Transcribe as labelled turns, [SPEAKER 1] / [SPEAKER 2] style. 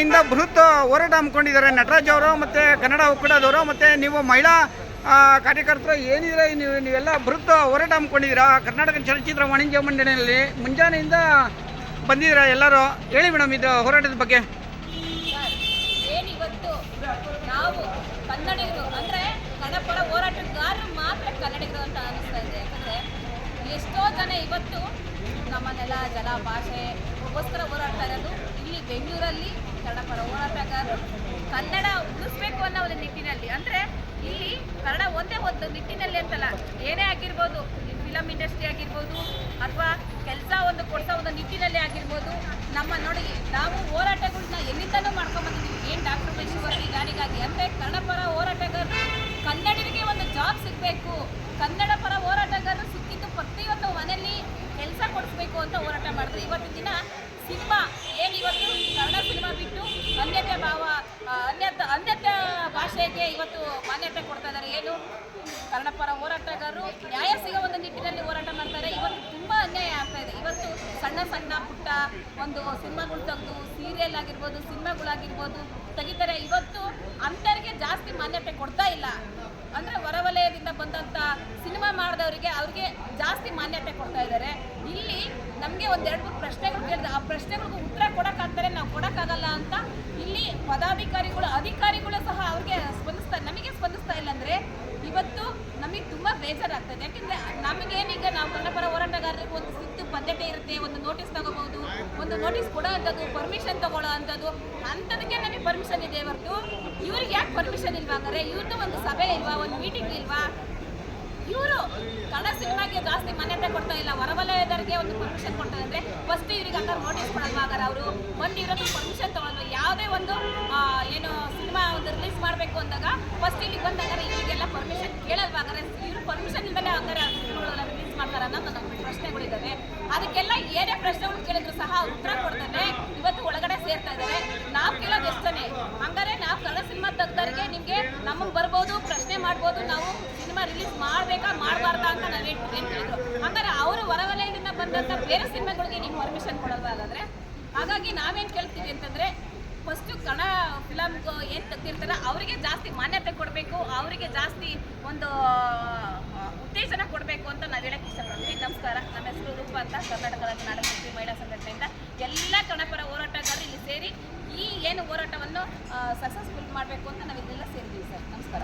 [SPEAKER 1] ಮುಂಜಾನೆಯಿಂದ ಬೃಹತ್ ಹೋರಾಟ ಹಮ್ಮಿಕೊಂಡಿದ್ದಾರೆ. ನಟರಾಜ್ ಅವರು ಮತ್ತು ಕನ್ನಡ ಒಕ್ಕೂಟದವರು ಮತ್ತು ನೀವು ಮಹಿಳಾ ಕಾರ್ಯಕರ್ತರು ಏನಿದ್ರೆ ನೀವು ನೀವೆಲ್ಲ ಬೃಹತ್ ಹೋರಾಟ ಹಮ್ಮಿಕೊಂಡಿದ್ದೀರಾ? ಕರ್ನಾಟಕ ಚಲನಚಿತ್ರ ವಾಣಿಜ್ಯ ಮಂಡಳಿಯಲ್ಲಿ ಮುಂಜಾನೆಯಿಂದ ಬಂದಿದ್ದೀರಾ ಎಲ್ಲರೂ? ಹೇಳಿ ಮೇಡಮ್ ಇದು ಹೋರಾಟದ ಬಗ್ಗೆ.
[SPEAKER 2] ನಾವು ಅಂದ್ರೆ ಹೋರಾಟಗಾರರು ಮಾತ್ರ ಅಂತ ಎಷ್ಟೋ ಇವತ್ತು ನಮ್ಮ ನೆಲ ಜಲ ಭಾಷೆಗೋಸ್ಕರ ಹೋರಾಡ್ತಾ ಇರೋದು ಇಲ್ಲಿ ಬೆಂಗಳೂರಲ್ಲಿ ಕನ್ನಡಪರ ಹೋರಾಟಗಾರರು ಕನ್ನಡ ಉಳಿಸ್ಬೇಕು ಅನ್ನೋ ಒಂದು ನಿಟ್ಟಿನಲ್ಲಿ. ಅಂದ್ರೆ ಇಲ್ಲಿ ಕನ್ನಡ ಒಂದೇ ಒಂದು ನಿಟ್ಟಿನಲ್ಲಿ ಅಂತಲ್ಲ, ಏನೇ ಆಗಿರ್ಬೋದು ಫಿಲಮ್ ಇಂಡಸ್ಟ್ರಿ ಆಗಿರ್ಬೋದು, ಅಥವಾ ಕೆಲಸ ಒಂದು ಕೊಡ್ತಾ ಒಂದು ನಿಟ್ಟಿನಲ್ಲಿ ಆಗಿರ್ಬೋದು, ನಮ್ಮ ನೋಡಿ ನಾವು ಹೋರಾಟಗಳನ್ನ ಎಲ್ಲಿಂದಲೂ ಮಾಡ್ಕೊಂಬಂದಿದ್ದೀವಿ. ಮಾನ್ಯತೆ ಕೊಡ್ತಾ ಇದ್ದಾರೆ. ಏನು? ಕನ್ನಡಪರ ಹೋರಾಟಗಾರರು ನ್ಯಾಯ ಸಿಗೋ ಒಂದು ನಿಟ್ಟಿನಲ್ಲಿ ಹೋರಾಟ ಮಾಡ್ತಾರೆ. ಇವತ್ತು ತುಂಬ ಅನ್ಯಾಯ ಆಗ್ತಾ ಇದೆ. ಇವತ್ತು ಸಣ್ಣ ಸಣ್ಣ ಪುಟ್ಟ ಒಂದು ಸಿನಿಮಾಗಳು ತೆಗೆದು ಸೀರಿಯಲ್ ಆಗಿರ್ಬೋದು, ಸಿನಿಮಾಗಳಾಗಿರ್ಬೋದು ತೆಗಿತಾರೆ. ಇವತ್ತು ಅಂಥವ್ರಿಗೆ ಜಾಸ್ತಿ ಮಾನ್ಯತೆ ಕೊಡ್ತಾ ಇಲ್ಲ. ಅಂದರೆ ಹೊರವಲಯದಿಂದ ಬಂದಂಥ ಸಿನಿಮಾ ಮಾಡಿದವರಿಗೆ ಅವ್ರಿಗೆ ಜಾಸ್ತಿ ಮಾನ್ಯತೆ ಕೊಡ್ತಾ ಇದ್ದಾರೆ. ಇಲ್ಲಿ ನಮಗೆ ಒಂದೆರಡು ಮೂರು ಪ್ರಶ್ನೆಗಳು ಕೇಳಿದ, ಆ ಪ್ರಶ್ನೆಗಳಿಗೂ ಉತ್ತರ ಕೊಡೋಕ್ಕಾಗ್ತಾರೆ, ನಾವು ಕೊಡೋಕ್ಕಾಗಲ್ಲ ಅಂತ ಇಲ್ಲಿ ಪದಾಧಿಕಾರಿಗಳು, ಅಧಿಕಾರಿಗಳು ಸಹ ಅವ್ರಿಗೆ ಸ್ಪಂದಿಸ್ತಾ, ನಮಗೆ ಸ್ಪಂದಿಸ್ತಾ ಇಲ್ಲ ಅಂದರೆ ಇವತ್ತು ನಮಗೆ ತುಂಬ ಬೇಜಾರಾಗ್ತದೆ. ಯಾಕೆಂದರೆ ನಮಗೇನೀಗ ನಾವು ಕನ್ನಡಪರ ಹೋರಾಟಗಾರರಿಗೆ ಒಂದು ಸಿದ್ಧ ಬದ್ಧತೆ ಇರುತ್ತೆ, ಒಂದು ನೋಟಿಸ್ ತಗೋಬಹುದು, ಒಂದು ನೋಟಿಸ್ ಕೊಡೋ ಅಂಥದ್ದು ಪರ್ಮಿಷನ್ ತಗೊಳ್ಳೋ ಅಂಥದ್ದು, ಅಂಥದಕ್ಕೆ ನಮಗೆ ಪರ್ಮಿಷನ್ ಇದೆ ಹೊರತು ಇವ್ರಿಗೆ ಯಾಕೆ ಪರ್ಮಿಷನ್ ಇಲ್ವಾ ಅಂದರೆ ಇವ್ರದ್ದು ಒಂದು ಸಭೆ ಇಲ್ವಾ, ಒಂದು ಮೀಟಿಂಗ್ ಇಲ್ವಾ? ಇವರು ಕನ್ನಡ ಸಿನಿಮಾಗೆ ಜಾಸ್ತಿ ಮಾನ್ಯತೆ ಕೊಡ್ತಾ ಇಲ್ಲ ಹೊರವಲಯದವರಿಗೆ ಒಂದು ಪರ್ಮಿಷನ್ ಕೊಡ್ತಾ ಇದ್ರೆ ಫಸ್ಟ್ ಇವ್ರಿಗೆ ಅಂತ ನೋಟಿಸ್ ಕೊಡಲ್ವಾ? ಅವರು ಒಂದು ಇರೋದು ಪರ್ಮಿಷನ್ ತಗೊಳ್ವಾ ಯಾವುದೇ ಒಂದು ಏನು ಸಿನಿಮಾ ಒಂದು ರಿಲೀಸ್ ಮಾಡಬೇಕು ಅಂದಾಗ ಫಸ್ಟ್ ಇಲ್ಲಿಗೆ ಬಂದಾಗ ಇವರಿಗೆಲ್ಲ ಪರ್ಮಿಷನ್ ಕೇಳಲ್ವಾ? ಇವರು ಪರ್ಮಿಷನ್ ಇಲ್ಲದೆ ಹಂಗಾರೆ ರಿಲೀಸ್ ಮಾಡ್ತಾರೆ ಅನ್ನೋ ನಮ್ಮ ಪ್ರಶ್ನೆಗಳಿದ್ದಾವೆ ಅದಕ್ಕೆಲ್ಲ ಏನೇ ಪ್ರಶ್ನೆಗಳು ಕೇಳಿದ್ರು ಸಹ ಉತ್ತರ ಕೊಡ್ತಾರೆ ಇವತ್ತು ಒಳಗಡೆ ಸೇರ್ತಾ ಇದ್ದಾರೆ. ನಾವು ಕೇಳೋದು ಎಷ್ಟೇ ಹಂಗಾರೆ ನಾವು ಕನ್ನಡ ಸಿನಿಮಾ ತೆಗ್ದವ್ರಿಗೆ ನಿಮಗೆ ನಮಗೆ ಬರ್ಬೋದು, ಪ್ರಶ್ನೆ ಮಾಡ್ಬೋದು, ನಾವು ಸಿನಿಮಾ ರಿಲೀಸ್ ಮಾಡಬೇಕಾ, ಮಾಡಬಾರ್ದಾ ಅಂತ ನಾನು ಹೊರವಲಯದಿಂದ ಬಂದಂಥ ಬೇರೆ ಸಿನಿಮಾಗಳಿಗೆ ನೀವು ಪರ್ಮಿಷನ್ ಕೊಡಲ್ವಾ ಹಾಗಾಗಿ ನಾವೇನು ಕೇಳ್ತೀವಿ ಅಂತಂದರೆ ಫಸ್ಟು ಕನ್ನಡ ಫಿಲಮ್ ಏನು ತೆಗ್ದಿರ್ತಾರ ಅವರಿಗೆ ಜಾಸ್ತಿ ಮಾನ್ಯತೆ ಕೊಡಬೇಕು, ಅವರಿಗೆ ಜಾಸ್ತಿ ಒಂದು ಉತ್ತೇಜನ ಕೊಡಬೇಕು ಅಂತ ನಾವು ಹೇಳಕ್ಕೆ ಇಷ್ಟಪಡ್ತೀವಿ. ನಮಸ್ಕಾರ, ನಮ್ಮ ಹೆಸರು ರೂಪ ಅಂತ, ಕರ್ನಾಟಕ ನಾಡಕ ಮಹಿಳಾ ಸಂಘಟನೆಯಿಂದ ಎಲ್ಲ ಕನ್ನಡಪರ ಹೋರಾಟಗಾರರು ಇಲ್ಲಿ ಸೇರಿ ಈ ಏನು ಹೋರಾಟವನ್ನು ಸಕ್ಸಸ್ಫುಲ್ ಮಾಡಬೇಕು ಅಂತ ನಾವು ಇದೆಲ್ಲ ಸೇರಿದ್ದೀವಿ ಸರ್. ನಮಸ್ಕಾರ.